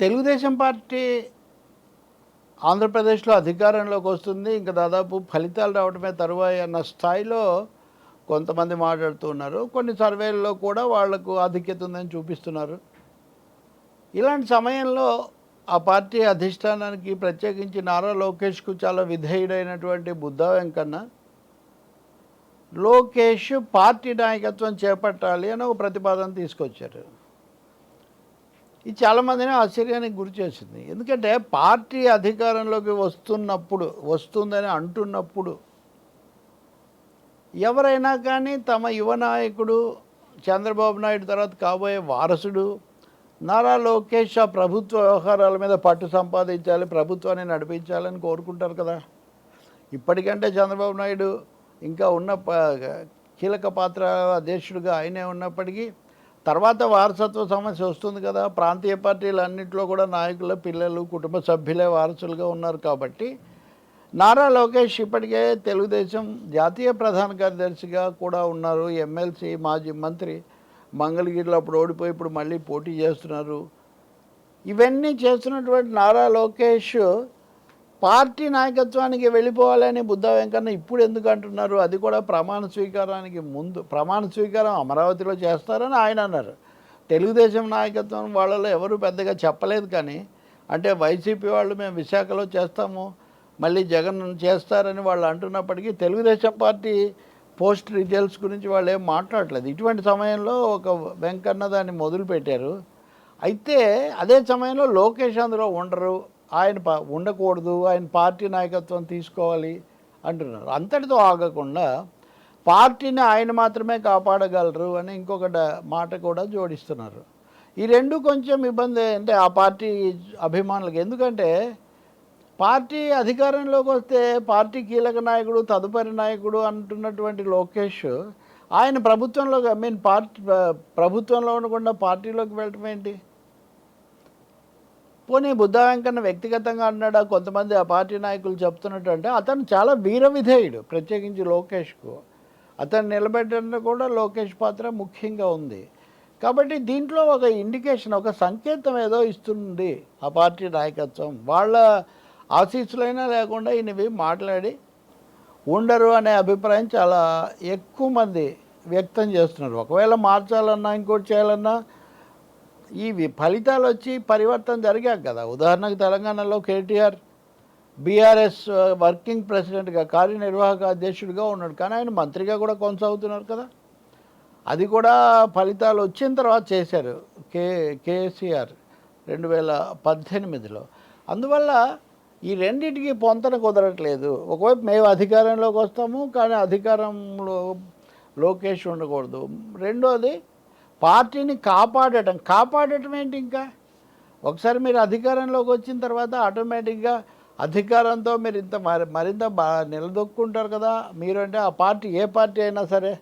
Telugu Desam party ఆంధ్రప్రదేశ్లో అధికారంలోకి వస్తుంది. ఇంకా దాదాపు ఫలితాలు రావడమే తరువాయి అన్న స్థాయిలో కొంతమంది మాట్లాడుతున్నారు కొన్ని సర్వేల్లో కూడా వాళ్ళకు ఆధిక్యత ఉందని చూపిస్తున్నారు. ఇలాంటి సమయంలో ఆ పార్టీ అధిష్టానానికి ప్రత్యేకించి నారా లోకేష్కు చాలా విధేయుడైనటువంటి బుద్ధా వెంకన్న లోకేష్ పార్టీ నాయకత్వం చేపట్టాలి అని ఒక ప్రతిపాదన తీసుకొచ్చారు. ఇది చాలామందిని ఆశ్చర్యానికి గురి చేసింది. ఎందుకంటే పార్టీ అధికారంలోకి వస్తున్నప్పుడు వస్తుందని అంటున్నప్పుడు ఎవరైనా కానీ తమ యువ నాయకుడు చంద్రబాబు నాయుడు తర్వాత కాబోయే వారసుడు నారా లోకేష్ ఆ ప్రభుత్వ వ్యవహారాల మీద పట్టు సంపాదించాలి ప్రభుత్వాన్ని నడిపించాలని కోరుకుంటారు కదా. ఇప్పటికంటే చంద్రబాబు నాయుడు ఇంకా ఉన్న ప- కీలక పాత్ర అధ్యక్షుడిగా ఆయనే ఉన్నప్పటికీ తర్వాత వారసత్వ సమస్య వస్తుంది కదా ప్రాంతీయ పార్టీలు అన్నింటిలో కూడా నాయకుల పిల్లలు కుటుంబ సభ్యులే వారసులుగా ఉన్నారు కాబట్టి నారా లోకేష్ ఇప్పటికే తెలుగుదేశం జాతీయ ప్రధాన కార్యదర్శిగా కూడా ఉన్నారు. ఎమ్మెల్సీ మాజీ మంత్రి మంగళగిరిలో అప్పుడు ఓడిపోయి ఇప్పుడు మళ్ళీ పోటీ చేస్తున్నారు. ఇవన్నీ చేస్తున్నటువంటి నారా లోకేష్ పార్టీ నాయకత్వానికి వెళ్ళిపోవాలని బుద్ధ వెంకన్న ఇప్పుడు ఎందుకు అంటున్నారు? అది కూడా ప్రమాణ స్వీకారానికి ముందు ప్రమాణ స్వీకారం అమరావతిలో చేస్తారని ఆయన అన్నారు. తెలుగుదేశం నాయకత్వం వాళ్ళలో ఎవరు పెద్దగా చెప్పలేదు కానీ అంటే వైసీపీ వాళ్ళు మేము విశాఖలో చేస్తాము మళ్ళీ జగన్ చేస్తారని వాళ్ళు అంటున్నప్పటికీ తెలుగుదేశం పార్టీ పోస్ట్ రిజల్ట్స్ గురించి వాళ్ళు ఏం మాట్లాడలేదు. ఇటువంటి సమయంలో ఒక వెంకన్న దాన్ని మొదలుపెట్టారు. అయితే అదే సమయంలో లోకేష్ అందులో ఉండరు. ఆయన ప- ఉండకూడదు ఆయన పార్టీ నాయకత్వం తీసుకోవాలి అంటున్నారు. అంతటితో ఆగకుండా పార్టీని ఆయన మాత్రమే కాపాడగలరు అని ఇంకొక మాట కూడా జోడిస్తున్నారు. ఈ రెండు కొంచెం ఇబ్బంది అంటే ఆ పార్టీ అభిమానులకు. ఎందుకంటే పార్టీ అధికారంలోకి వస్తే పార్టీ కీలక నాయకుడు తదుపరి నాయకుడు అంటున్నటువంటి లోకేష్ ఆయన ప్రభుత్వంలో ఐ మీన్ పార్టీ ప్రభుత్వంలో ఉండకుండా పార్టీలోకి వెళ్ళటం ఏంటి? పోనీ బుద్ధ వెంకన్న వ్యక్తిగతంగా అన్నాడా కొంతమంది ఆ పార్టీ నాయకులు చెప్తున్నట్టు అంటే అతను చాలా వీర విధేయుడు ప్రత్యేకించి లోకేష్కు. అతను నిలబెట్టడంలో కూడా లోకేష్ పాత్ర ముఖ్యంగా ఉంది. కాబట్టి దీంట్లో ఒక ఇండికేషన్ ఒక సంకేతం ఏదో ఇస్తుంది ఆ పార్టీ నాయకత్వం. వాళ్ళ ఆశీస్సులైనా లేకుండా ఈయనవి మాట్లాడి ఉండరు అనే అభిప్రాయం చాలా ఎక్కువ మంది వ్యక్తం చేస్తున్నారు. ఒకవేళ మార్చాలన్నా ఇంకోటి చేయాలన్నా ఈ ఫలితాలు వచ్చి పరివర్తన జరిగాక కదా. ఉదాహరణకు తెలంగాణలో కేటీఆర్ బీఆర్ఎస్ వర్కింగ్ ప్రెసిడెంట్గా కార్యనిర్వాహక అధ్యక్షుడిగా ఉన్నాడు. కానీ ఆయన మంత్రిగా కూడా కొనసాగుతున్నారు కదా. అది కూడా ఫలితాలు వచ్చిన తర్వాత చేశారు కే కేసీఆర్ రెండు వేల పద్దెనిమిదిలో. అందువల్ల ఈ రెండింటికి పొంతన కుదరట్లేదు. ఒకవైపు మేము అధికారంలోకి వస్తాము కానీ అధికారంలో లోకేష్ ఉండకూడదు. రెండోది పార్టీని కాపాడటం కాపాడటం ఏంటి ఇంకా? ఒకసారి మీరు అధికారంలోకి వచ్చిన తర్వాత ఆటోమేటిక్గా అధికారంతో మీరు ఇంత మరి మరింత నిలదొక్కుంటారు కదా? మీరంటే ఆ పార్టీ ఏ పార్టీ అయినా సరే.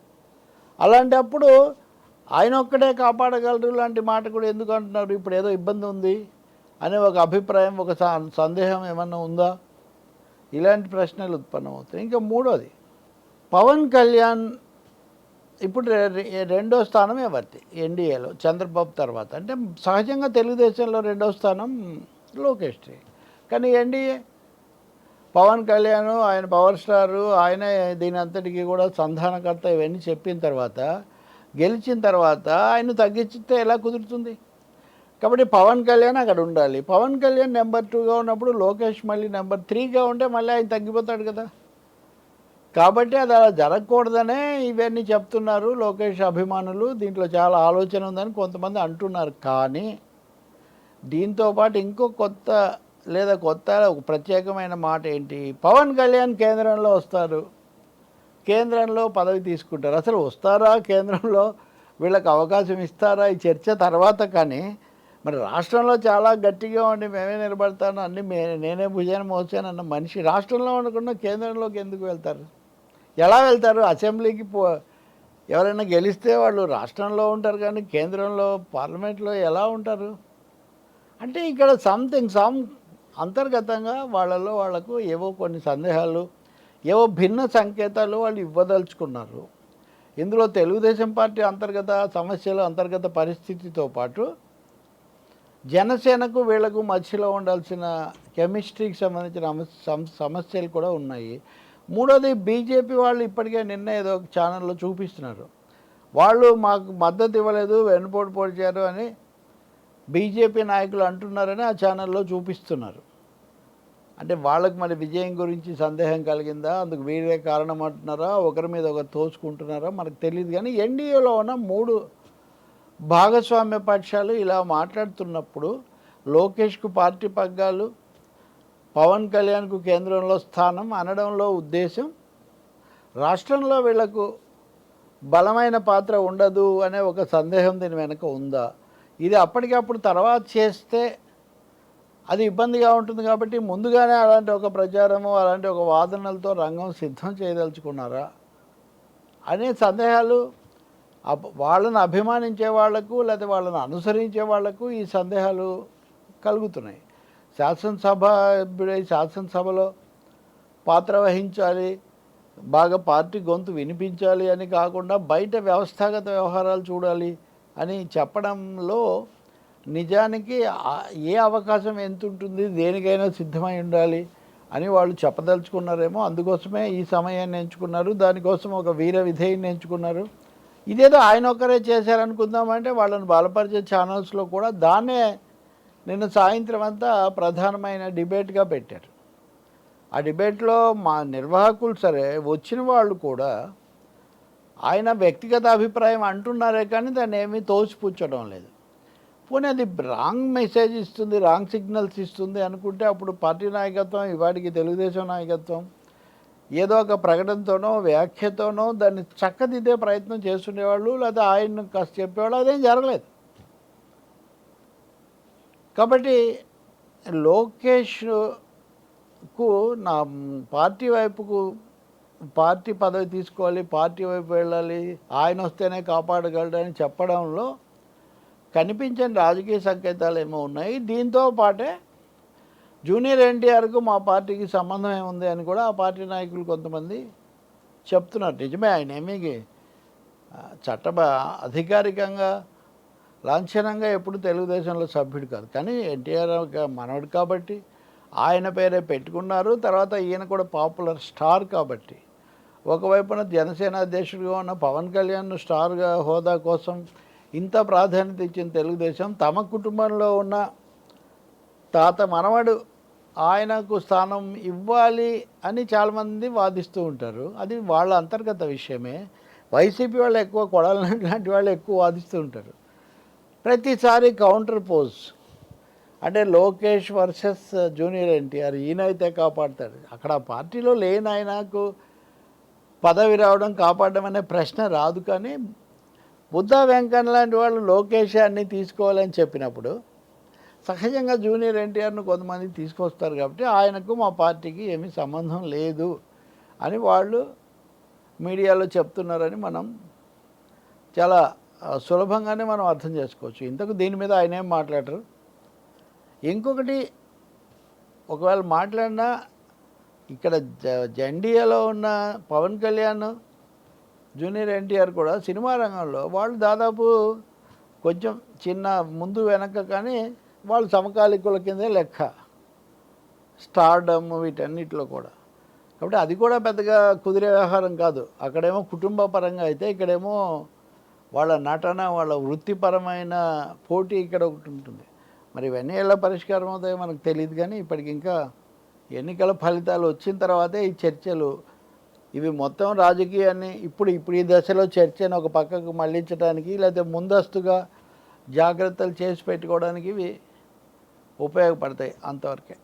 అలాంటప్పుడు ఆయన ఒక్కడే కాపాడగలరు? లాంటి మాట కూడా ఎందుకు అంటున్నారు? ఇప్పుడు ఏదో ఇబ్బంది ఉంది అనే ఒక అభిప్రాయం ఒక స- సందేహం ఏమన్నా ఉందా? ఇలాంటి ప్రశ్నలు ఉత్పన్నమవుతాయి. ఇంకా మూడోది పవన్ కళ్యాణ్ ఇప్పుడు రె- రెండో స్థానం ఎవరిది ఎన్డీఏలో చంద్రబాబు తర్వాత. అంటే సహజంగా తెలుగుదేశంలో రెండో స్థానం లోకేష్ కానీ ఎన్డీఏ పవన్ కళ్యాణ్ ఆయన పవర్ స్టారు ఆయన దీని అంతటికి కూడా సంధానకర్త ఇవన్నీ చెప్పిన తర్వాత గెలిచిన తర్వాత ఆయన తగ్గించితే ఎలా కుదురుతుంది? కాబట్టి పవన్ కళ్యాణ్ అక్కడ ఉండాలి. పవన్ కళ్యాణ్ నెంబర్ టూగా ఉన్నప్పుడు లోకేష్ మళ్ళీ నెంబర్ త్రీగా ఉంటే మళ్ళీ ఆయన తగ్గిపోతాడు కదా. కాబట్టి అది అలా జరగకూడదనే ఇవన్నీ చెప్తున్నారు లోకేష్ అభిమానులు. దీంట్లో చాలా ఆలోచన ఉందని కొంతమంది అంటున్నారు. కానీ దీంతో పాటు ఇంకో కొత్త లేదా కొత్త ఒక ప్రత్యేకమైన మాట ఏంటి? పవన్ కళ్యాణ్ కేంద్రంలో వస్తారు. కేంద్రంలో పదవి తీసుకుంటారు. అసలు వస్తారా కేంద్రంలో? వీళ్ళకి అవకాశం ఇస్తారా? ఈ చర్చ తర్వాత కానీ మరి రాష్ట్రంలో చాలా గట్టిగా ఉండి మేమే నిలబడతాను అన్ని మే నేనే భుజాన్ని మోసాను అన్న మనిషి రాష్ట్రంలో ఉండకుండా కేంద్రంలోకి ఎందుకు వెళ్తారు? ఎలా వెళ్తారు? అసెంబ్లీకి పో ఎవరైనా గెలిస్తే వాళ్ళు రాష్ట్రంలో ఉంటారు కానీ కేంద్రంలో పార్లమెంట్లో ఎలా ఉంటారు? అంటే ఇక్కడ సంథింగ్ సమ్ అంతర్గతంగా వాళ్ళలో వాళ్ళకు ఏవో కొన్ని సందేహాలు ఏవో భిన్న సంకేతాలు వాళ్ళు ఇవ్వదలుచుకున్నారు. ఇందులో తెలుగుదేశం పార్టీ అంతర్గత సమస్యలు అంతర్గత పరిస్థితితో పాటు జనసేనకు వీళ్ళకు మధ్యలో ఉండాల్సిన కెమిస్ట్రీకి సంబంధించిన సమస్యలు కూడా ఉన్నాయి. మూడోది బీజేపీ వాళ్ళు ఇప్పటికే నిన్న ఏదో ఒక ఛానల్లో చూపిస్తున్నారు. వాళ్ళు మాకు మద్దతు ఇవ్వలేదు వెనుపోటు పొడిచారు అని బీజేపీ నాయకులు అంటున్నారని ఆ ఛానల్లో చూపిస్తున్నారు. అంటే వాళ్ళకి మరి విజయం గురించి సందేహం కలిగిందా? అందుకు వీరే కారణం అంటున్నారా? ఒకరి మీద ఒకరు తోచుకుంటున్నారా మనకు తెలియదు కానీ ఎన్డీఏలో ఉన్న మూడు భాగస్వామ్య పక్షాలు ఇలా మాట్లాడుతున్నప్పుడు లోకేష్కు పార్టీ పగ్గాలు పవన్ కళ్యాణ్కు కేంద్రంలో స్థానం అనడంలో ఉద్దేశం రాష్ట్రంలో వీళ్ళకు బలమైన పాత్ర ఉండదు అనే ఒక సందేహం దీని వెనుక ఉందా? ఇది అప్పటికప్పుడు తర్వాత చేస్తే అది ఇబ్బందిగా ఉంటుంది కాబట్టి ముందుగానే అలాంటి ఒక ప్రచారము అలాంటి ఒక వాదనలతో రంగం సిద్ధం చేయదలుచుకున్నారా? అనే సందేహాలు అప్- వాళ్ళని అభిమానించే వాళ్ళకు లేదా వాళ్ళని అనుసరించే వాళ్ళకు ఈ సందేహాలు కలుగుతున్నాయి. శాసనసభ్యుడై శాసనసభలో పాత్ర వహించాలి బాగా పార్టీ గొంతు వినిపించాలి అని కాకుండా బయట వ్యవస్థాగత వ్యవహారాలు చూడాలి అని చెప్పడంలో నిజానికి ఏ అవకాశం ఎంత ఉంటుంది దేనికైనా సిద్ధమై ఉండాలి అని వాళ్ళు చెప్పదలుచుకున్నారేమో. అందుకోసమే ఈ సమయాన్ని ఎంచుకున్నారు. దానికోసం ఒక వీర విధేయుని ఎంచుకున్నారు. ఇదేదో ఆయన ఒక్కరే చేశారనుకుందామంటే వాళ్ళని బలపరిచే ఛానల్స్లో కూడా దాన్నే నిన్న సాయంత్రం అంతా ప్రధానమైన డిబేట్గా పెట్టారు. ఆ డిబేట్లో మా నిర్వాహకులు సరే వచ్చిన వాళ్ళు కూడా ఆయన వ్యక్తిగత అభిప్రాయం అంటున్నారే కానీ దాన్ని ఏమీ తోసిపుచ్చడం లేదు. పోనీ అది రాంగ్ మెసేజ్ ఇస్తుంది రాంగ్ సిగ్నల్స్ ఇస్తుంది అనుకుంటే అప్పుడు పార్టీ నాయకత్వం ఇవాడికి తెలుగుదేశం నాయకత్వం ఏదో ఒక ప్రకటనతోనో వ్యాఖ్యతోనో దాన్ని చక్కదిద్దే ప్రయత్నం చేస్తుండేవాళ్ళు లేదా ఆయన్ను కాస్త చెప్పేవాళ్ళు అదేం జరగలేదు. కాబట్టి లోకేష్కు నా పార్టీ వైపుకు పార్టీ పదవి తీసుకోవాలి పార్టీ వైపు వెళ్ళాలి ఆయన వస్తేనే కాపాడగలడని చెప్పడంలో కనిపించని రాజకీయ సంకేతాలు ఏమో ఉన్నాయి. దీంతో పాటే జూనియర్ ఎన్టీఆర్కు మా పార్టీకి సంబంధం ఏముంది అని కూడా ఆ పార్టీ నాయకులు కొంతమంది చెప్తున్నారు. నిజమే ఆయన ఏమీ చట్ట అధికారికంగా లాంఛనంగా ఎప్పుడు తెలుగుదేశంలో సభ్యుడు కాదు. కానీ ఎన్టీఆర్ ఒక మనవడు కాబట్టి ఆయన పేరే పెట్టుకున్నారు. తర్వాత ఈయన కూడా పాపులర్ స్టార్ కాబట్టి. ఒకవైపున జనసేన అధ్యక్షుడిగా ఉన్న పవన్ కళ్యాణ్ స్టార్గా హోదా కోసం ఇంత ప్రాధాన్యత ఇచ్చిన తెలుగుదేశం తమ కుటుంబంలో ఉన్న తాత మనవడు ఆయనకు స్థానం ఇవ్వాలి అని చాలామంది వాదిస్తూ ఉంటారు. అది వాళ్ళ అంతర్గత విషయమే. వైసీపీ వాళ్ళు ఎక్కువ కొడాలి లాంటి వాళ్ళు ఎక్కువ వాదిస్తూ ఉంటారు. ప్రతిసారి కౌంటర్ పోజ్. అంటే లోకేష్ వర్సెస్ జూనియర్ ఎన్టీఆర్ ఈయనైతే కాపాడతాడు. అక్కడ ఆ పార్టీలో లేని ఆయనకు పదవి రావడం కాపాడడం అనే ప్రశ్న రాదు కానీ బుద్ధా వెంకన్న లాంటి వాళ్ళు లోకేష్ అన్ని తీసుకోవాలని చెప్పినప్పుడు సహజంగా జూనియర్ ఎన్టీఆర్ను కొంతమంది తీసుకొస్తారు కాబట్టి ఆయనకు మా పార్టీకి ఏమీ సంబంధం లేదు అని వాళ్ళు మీడియాలో చెప్తున్నారని మనం చాలా సులభంగానే మనం అర్థం చేసుకోవచ్చు. ఇంతకు దీని మీద ఆయన ఏం మాట్లాడరు? ఇంకొకటి ఒకవేళ మాట్లాడినా ఇక్కడ జ జెండియాలో ఉన్న పవన్ కళ్యాణ్ జూనియర్ ఎన్టీఆర్ కూడా సినిమా రంగంలో వాళ్ళు దాదాపు కొంచెం చిన్న ముందు వెనక కానీ వాళ్ళు సమకాలికుల కిందే లెక్క. స్టార్డమ్ వీటన్నిటిలో కూడా. కాబట్టి అది కూడా పెద్దగా కుదిరే వ్యవహారం కాదు. అక్కడేమో కుటుంబ పరంగా అయితే ఇక్కడేమో వాళ్ళ నటన వాళ్ళ వృత్తిపరమైన పోటీ ఇక్కడ ఒకటి ఉంటుంది. మరి ఇవన్నీ ఎలా పరిష్కారం అవుతాయో మనకు తెలియదు కానీ ఇప్పటికి ఇంకా ఎన్నికల ఫలితాలు వచ్చిన తర్వాతే ఈ చర్చలు. ఇవి మొత్తం రాజకీయాన్ని ఇప్పుడు ఇప్పుడు ఈ దశలో చర్చను ఒక పక్కకు మళ్ళించడానికి లేకపోతే ముందస్తుగా జాగ్రత్తలు చేసి పెట్టుకోవడానికి ఇవి ఉపయోగపడతాయి అంతవరకే.